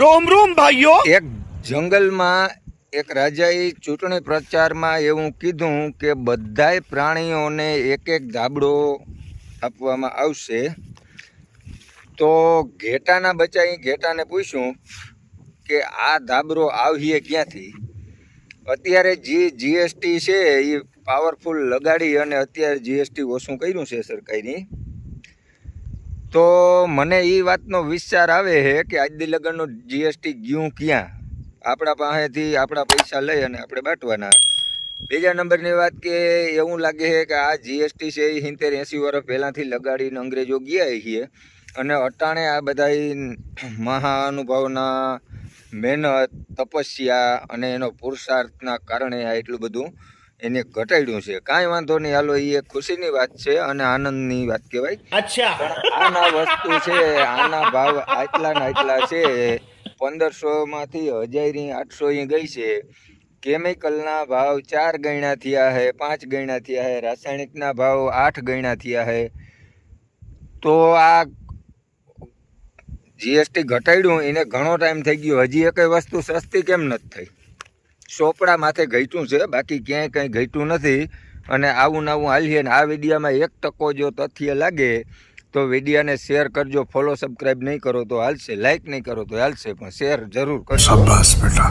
રોમ રોમ ભાઈઓ. એક જંગલમાં એક રાજાએ ચૂંટણી પ્રચારમાં એવું કીધું કે બધાય પ્રાણીઓને એક એક ધાબડો આપવામાં આવશે. તો ઘેટાના બચાઈ ઘેટાને પૂછ્યું કે આ ધાબરો આવીએ ક્યાંથી? અત્યારે જે જીએસટી છે એ પાવરફુલ લગાડી અને અત્યારે જીએસટી ઓછું કર્યું છે સરકારની. તો મને એ વાતનો વિચાર આવે છે કે આજ લગ્નનું લગનનું જીએસટી ગયું ક્યાં? આપણા પાસેથી આપણા પૈસા લઈ અને આપણે બાંટવાના. બીજા નંબરની વાત કે એવું લાગે છે કે આ જીએસટી છે એ સિત્તેર એંસી વર્ષ પહેલાંથી લગાડીને અંગ્રેજો ગયા છીએ અને અટાણે આ બધા મહાનુભાવના, મહેનત, તપસ્યા અને એનો પુરુષાર્થના કારણે આ એટલું બધું એને ઘટાડ્યું છે. કાંઈ વાંધો નહીં. હાલો એ ખુશીની વાત છે અને આનંદની વાત કહેવાય. અચ્છા. આના વસ્તુ છે આના ભાવ આટલા ને આટલા છે. પંદરસો માંથી હજારની આઠસો ગઈ છે. કેમિકલના ભાવ ચાર ગણા થયા હે પાંચ ગણા થયા હે રાસાયણિકના ભાવ આઠ ગણા થયા હે. તો આ જીએસટી ઘટાડ્યું એને ઘણો ટાઈમ થઈ ગયો. હજી એકે વસ્તુ સસ્તી કેમ નથી થઈ? ચોપડા માથે ઘટ્યું છે, બાકી ક્યાંય કંઈ ઘટ્યું નથી. અને આવું નવું હાલીએ ને આ વિડીયામાં એક ટકો જો તથ્ય લાગે, તો વિડીયાને શેર કરજો ફોલો સબસ્ક્રાઈબ નહીં કરો તો હાલશે લાઇક નહીં કરો તો હાલશે, પણ શેર જરૂર કરજો.